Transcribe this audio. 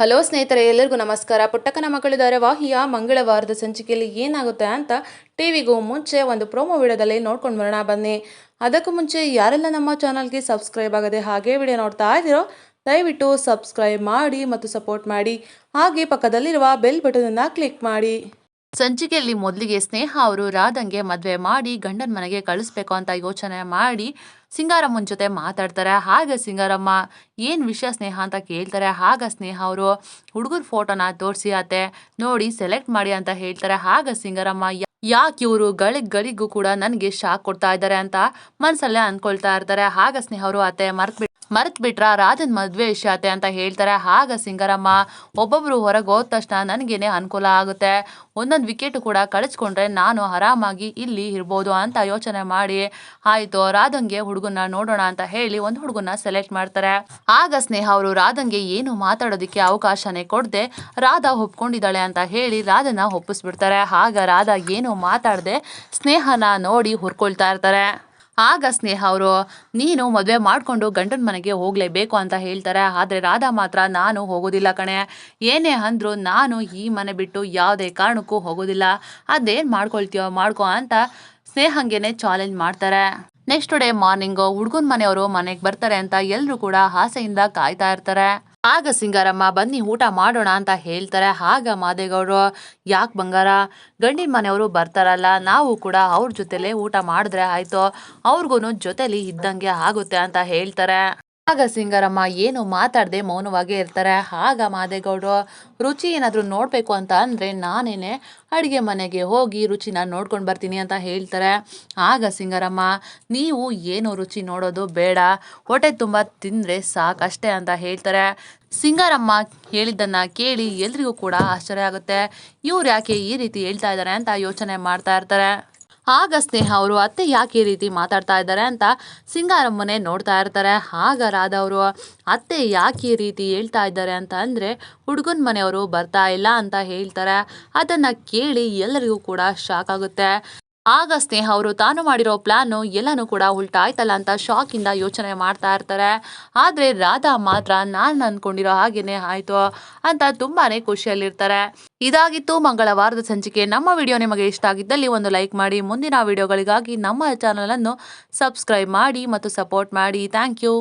Hello ಸ್ನೇಹಿತರೆ ಎಲ್ಲರಿಗೂ ನಮಸ್ಕಾರ. ಪುಟ್ಟಕ್ಕನ ಮಕ್ಕಳ ಧಾರಾವಾಹಿಯ ಮಂಗಳವಾರದ ಸಂಚಿಕೆಯಲ್ಲಿ ಏನಾಗುತ್ತೆ ಅಂತ ಟಿವಿಗೂ ಮುಂಚೆ ಒಂದು ಪ್ರೋಮೋ ವಿಡಿಯೋದಲ್ಲಿ ನೋಡ್ಕೊಂಡು ಬರೋಣ, ಬನ್ನಿ. ಅದಕ್ಕೂ ಮುಂಚೆ ಯಾರೆಲ್ಲ ನಮ್ಮ ಚಾನಲ್ಗೆ ಸಬ್ಸ್ಕ್ರೈಬ್ ಆಗದೆ ಹಾಗೆ ವಿಡಿಯೋ ನೋಡ್ತಾ ಇದ್ದೀರೋ, ದಯವಿಟ್ಟು ಸಬ್ಸ್ಕ್ರೈಬ್ ಮಾಡಿ ಮತ್ತು ಸಪೋರ್ಟ್ ಮಾಡಿ. ಹಾಗೆ ಪಕ್ಕದಲ್ಲಿರುವ ಬೆಲ್ ಬಟನನ್ನು ಕ್ಲಿಕ್ ಮಾಡಿ. ಸಂಚಿಕೆಯಲ್ಲಿ ಮೊದಲಿಗೆ ಸ್ನೇಹ ಅವರು ರಾಧಂಗೆ ಮದುವೆ ಮಾಡಿ ಗಂಡನ ಮನೆಗೆ ಕಳಿಸ್ಬೇಕು ಅಂತ ಯೋಚನೆ ಮಾಡಿ ಸಿಂಗಾರಮ್ಮನ ಜೊತೆ ಮಾತಾಡ್ತಾರೆ. ಹಾಗೆ ಸಿಂಗಾರಮ್ಮ ಏನು ವಿಷಯ ಸ್ನೇಹ ಅಂತ ಕೇಳ್ತಾರೆ. ಹಾಗ ಸ್ನೇಹ ಅವರು ಹುಡುಗರ ಫೋಟೋನ ತೋರಿಸಿ ಅತ್ತೆ, ನೋಡಿ ಸೆಲೆಕ್ಟ್ ಮಾಡಿ ಅಂತ ಹೇಳ್ತಾರೆ. ಆಗ ಸಿಂಗಾರಮ್ಮ ಯಾಕೆ ಇವರು ಗಳಿಗ್ ಗಳಿಗೂ ಕೂಡ ನನಗೆ ಶಾಕ್ ಕೊಡ್ತಾ ಇದ್ದಾರೆ ಅಂತ ಮನಸ್ಸಲ್ಲೇ ಅನ್ಕೊಳ್ತಾ ಇರ್ತಾರೆ. ಆಗ ಸ್ನೇಹ ಅವರು ಅತ್ತೆ ಮರ್ತ್ ಮರ್ತ್ ಬಿಟ್ರ ರಾಜನ್ ಮದ್ವೆ ಅಂತ ಹೇಳ್ತಾರೆ. ಆಗ ಸಿಂಗರಮ್ಮ ಒಬ್ಬೊಬ್ರು ಹೊರಗೆ ಹೋದ ತಕ್ಷಣ ನನಗೇನೆ ಅನುಕೂಲ ಆಗುತ್ತೆ. ಒಂದೊಂದು ವಿಕೆಟ್ ಕೂಡ ಕಳಿಸ್ಕೊಂಡ್ರೆ ನಾನು ಆರಾಮಾಗಿ ಇಲ್ಲಿ ಇರ್ಬೋದು ಅಂತ ಯೋಚನೆ ಮಾಡಿ, ಆಯ್ತು, ರಾಧಂಗೆ ಹುಡುಗನ ನೋಡೋಣ ಅಂತ ಹೇಳಿ ಒಂದು ಹುಡುಗನ ಸೆಲೆಕ್ಟ್ ಮಾಡ್ತಾರೆ. ಆಗ ಸ್ನೇಹ ಅವರು ರಾಧಂಗೆ ಏನು ಮಾತಾಡೋದಕ್ಕೆ ಅವಕಾಶನೇ ಕೊಡದೆ, ರಾಧಾ ಒಪ್ಕೊಂಡಿದ್ದಾಳೆ ಅಂತ ಹೇಳಿ ರಾಧನ ಒಪ್ಪಿಸ್ಬಿಡ್ತಾರೆ. ಆಗ ರಾಧಾ ಏನು ಮಾತಾಡದೆ ಸ್ನೇಹನ ನೋಡಿ ಹುರ್ಕೊಳ್ತಾ ಇರ್ತಾರೆ. ಆಗ ಸ್ನೇಹ ಅವರು, ನೀನು ಮದುವೆ ಮಾಡಿಕೊಂಡು ಗಂಡನ ಮನೆಗೆ ಹೋಗಲೇಬೇಕು ಅಂತ ಹೇಳ್ತಾರೆ. ಆದರೆ ರಾಧಾ ಮಾತ್ರ, ನಾನು ಹೋಗೋದಿಲ್ಲ ಕಣೆ. ಏನೇ ಅಂದರೂ ನಾನು ಈ ಮನೆ ಬಿಟ್ಟು ಯಾವುದೇ ಕಾರಣಕ್ಕೂ ಹೋಗೋದಿಲ್ಲ. ಅದೇನು ಮಾಡ್ಕೊಳ್ತೀಯೋ ಮಾಡ್ಕೊ ಅಂತ ಸ್ನೇಹಂಗೆನೆ ಚಾಲೆಂಜ್ ಮಾಡ್ತಾರೆ. ನೆಕ್ಸ್ಟ್ ಡೇ ಮಾರ್ನಿಂಗು ಹುಡುಗನ ಮನೆಯವರು ಮನೆಗೆ ಬರ್ತಾರೆ ಅಂತ ಎಲ್ಲರೂ ಕೂಡ ಆಸೆಯಿಂದ ಕಾಯ್ತಾ ಇರ್ತಾರೆ. ಆಗ ಸಿಂಗಾರಮ್ಮ, ಬನ್ನಿ ಊಟ ಮಾಡೋಣ ಅಂತ ಹೇಳ್ತಾರೆ. ಆಗ ಮಾದೇಗೌಡರು, ಯಾಕೆ ಬಂಗಾರ? ಗಂಡಿನ ಮನೆಯವರು ಬರ್ತಾರಲ್ಲ, ನಾವು ಕೂಡ ಅವ್ರ ಜೊತೆಲೇ ಊಟ ಮಾಡಿದ್ರೆ ಆಯ್ತು. ಅವ್ರಿಗೂ ಜೊತೆಲಿ ಇದ್ದಂಗೆ ಆಗುತ್ತೆ ಅಂತ ಹೇಳ್ತಾರೆ. ಆಗ ಸಿಂಗರಮ್ಮ ಏನು ಮಾತಾಡದೆ ಮೌನವಾಗಿ ಇರ್ತಾರೆ. ಆಗ ಮಾದೇಗೌಡರು, ರುಚಿ ಏನಾದರೂ ನೋಡಬೇಕು ಅಂತ ಅಂದರೆ ನಾನೇನೆ ಅಡುಗೆ ಮನೆಗೆ ಹೋಗಿ ರುಚಿನ ನೋಡ್ಕೊಂಡು ಬರ್ತೀನಿ ಅಂತ ಹೇಳ್ತಾರೆ. ಆಗ ಸಿಂಗರಮ್ಮ, ನೀವು ಏನು ರುಚಿ ನೋಡೋದು ಬೇಡ. ಹೊಟ್ಟೆ ತುಂಬ ತಿಂದರೆ ಸಾಕಷ್ಟೇ ಅಂತ ಹೇಳ್ತಾರೆ. ಸಿಂಗಾರಮ್ಮ ಹೇಳಿದ್ದನ್ನು ಕೇಳಿ ಎಲ್ರಿಗೂ ಕೂಡ ಆಶ್ಚರ್ಯ ಆಗುತ್ತೆ. ಇವ್ರು ಯಾಕೆ ಈ ರೀತಿ ಹೇಳ್ತಾ ಇದ್ದಾರೆ ಅಂತ ಯೋಚನೆ ಮಾಡ್ತಾ ಇರ್ತಾರೆ. ಆಗ ಸ್ನೇಹ ಅವರು, ಅತ್ತೆ ಯಾಕೆ ಈ ರೀತಿ ಮಾತಾಡ್ತಾ ಇದ್ದಾರೆ? ಅಂತ ಸಿಂಗಾರಮ್ಮನೆ ನೋಡ್ತಾ ಇರ್ತಾರೆ. ಆಗ ರಾಧವರು ಅತ್ತೆ ಯಾಕೆ ಈ ರೀತಿ ಹೇಳ್ತಾ ಇದ್ದಾರೆ? ಅಂತ ಅಂದರೆ, ಹುಡುಗನ ಮನೆಯವರು ಬರ್ತಾ ಇಲ್ಲ ಅಂತ ಹೇಳ್ತಾರೆ. ಅದನ್ನು ಕೇಳಿ ಎಲ್ಲರಿಗೂ ಕೂಡ ಶಾಕ್ ಆಗುತ್ತೆ. ಆಗ ಸ್ನೇಹ ಅವರು ತಾನು ಮಾಡಿರೋ ಪ್ಲಾನು ಎಲ್ಲನೂ ಕೂಡ ಉಲ್ಟಾಯ್ತಲ್ಲ ಅಂತ ಶಾಕಿಂದ ಯೋಚನೆ ಮಾಡ್ತಾ ಇರ್ತಾರೆ. ಆದರೆ ರಾಧಾ ಮಾತ್ರ ನಾನು ಅಂದ್ಕೊಂಡಿರೋ ಹಾಗೇನೆ ಆಯಿತು ಅಂತ ತುಂಬಾ ಖುಷಿಯಲ್ಲಿರ್ತಾರೆ. ಇದಾಗಿತ್ತು ಮಂಗಳವಾರದ ಸಂಚಿಕೆ. ನಮ್ಮ ವಿಡಿಯೋ ನಿಮಗೆ ಇಷ್ಟ ಆಗಿದ್ದಲ್ಲಿ ಒಂದು ಲೈಕ್ ಮಾಡಿ. ಮುಂದಿನ ವಿಡಿಯೋಗಳಿಗಾಗಿ ನಮ್ಮ ಚಾನಲನ್ನು ಸಬ್ಸ್ಕ್ರೈಬ್ ಮಾಡಿ ಮತ್ತು ಸಪೋರ್ಟ್ ಮಾಡಿ. Thank you.